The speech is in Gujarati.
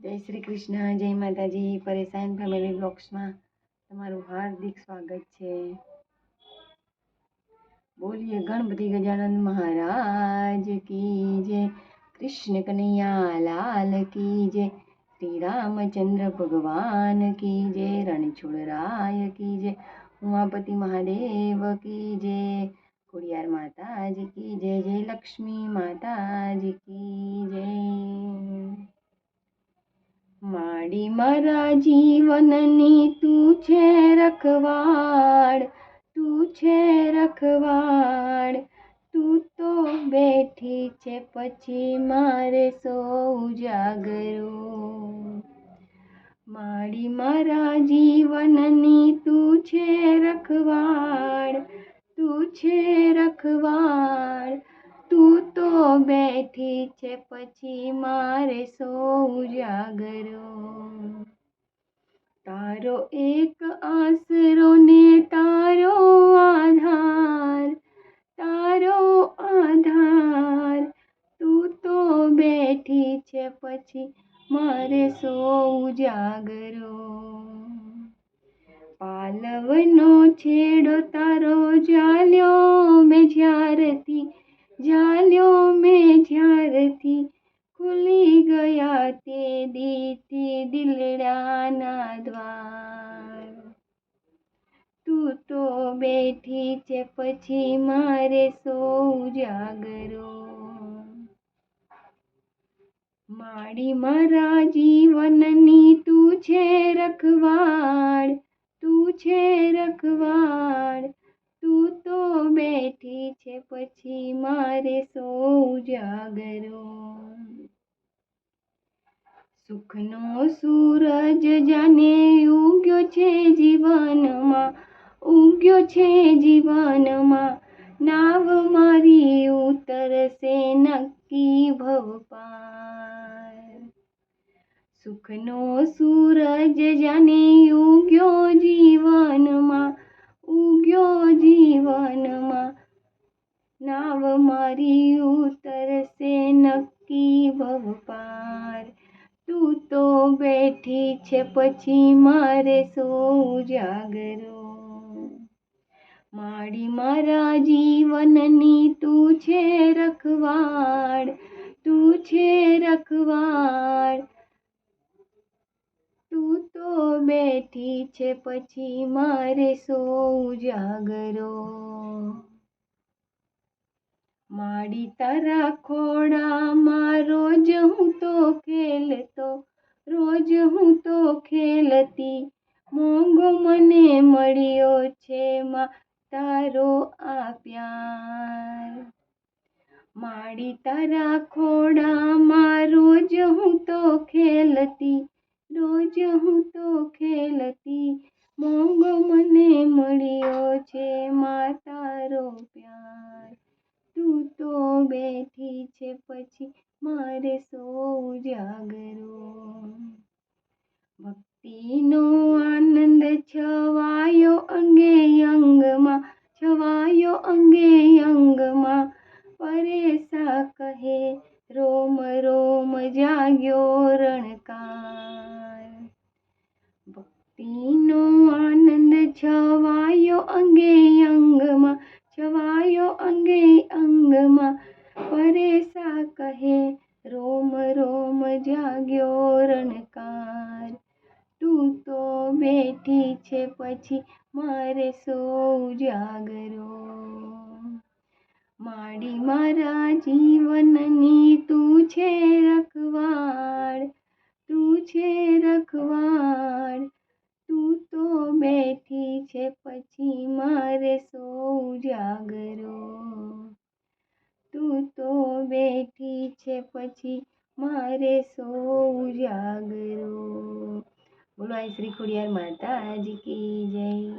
જય શ્રી કૃષ્ણ, જય માતાજી. પરેશાન ફેમિલી બ્લોગ્સમાં તમારું હાર્દિક સ્વાગત છે. બોલીએ ગણપતિ ગજાનંદ મહારાજ કી જય, કૃષ્ણ કનૈયા લાલ કી જય શ્રી રામચંદ્ર ભગવાન કી જય રણછોડરાય કી જય, ઉમાપતિ મહાદેવ કી જય, ખોડિયાર માતાજી કી જય જય લક્ષ્મી માતાજી કી જય. માડી મારા જીવનની તું છે રખવાડ, તું છે રખવાડ. તું તો બેઠી છે પછી મારે સૌ જાગરો. માડી મારા જીવનની તું છે રખવાડ, તું છે રખવાડ. તું તો બેઠી છે પછી મારે સૌ જાગરો। તારો એક આસરો ને તારો આધાર તારો આધાર, તું તો બેઠી છે પછી મારે સો ઉજાગરો પાલવનો છેડો તારો જાલ્યો મેં જ્યારથી, જાલ્યો મેં જ્યારથી, ખુલી ગયા તે દીથી દિલડાના દ્વાર તું તો બેઠી છે પછી મારે સૌ જાગરો માડી મારા જીવનની તું છે રખવાડ તું છે રખવાડ તું તો બેઠી છે પછી મારે સૌ જાગરો સુખનો સૂરજ જાને ઉગ્યો છે જીવનમાં, ઉગ્યો છે જીવનમાં. નાવ મારી ઉતરશે નક્કી ભવપાર સુખનો સૂરજ જાને ઉગ્યો જીવનમાં છે પછી મારે સૌ જાગરો માડી મારા જીવનની તું છે રખવાડ, તું છે રખવાડ. તું તો બેઠી છે પછી મારે સૌ જાગરો માડી તારા ખોડા મારો જ હું તો ખેલતો રોજ હું તો ખેલતી, મોંઘો મને મળ્યો છે માં તારો આ પ્યાર. માડી તારા ખોડામાં રોજ હું તો ખેલતી, રોજ હું તો ખેલતી, મોંઘો મને મળ્યો છે માં તારો પ્યાર. તું તો બેઠી છે પછી છવાયો અંગે અંગમાં છવાયો અંગે અંગમાં પરેશા કહે રોમ રોમ જાગ્યો રણકાર ભક્તિનો આનંદ છવાયો અંગે બેઠી છે પછી મારે સૌ જાગરો. માડી મારા જીવનની તું છે રખવાડ તું છે રખવાડ તું તો બેઠી છે પછી મારે સૌ જાગરો. તું તો બેઠી છે પછી મારે સૌ જાગરો. બોલો શ્રી ખોડિયાર માતાજી કી જય.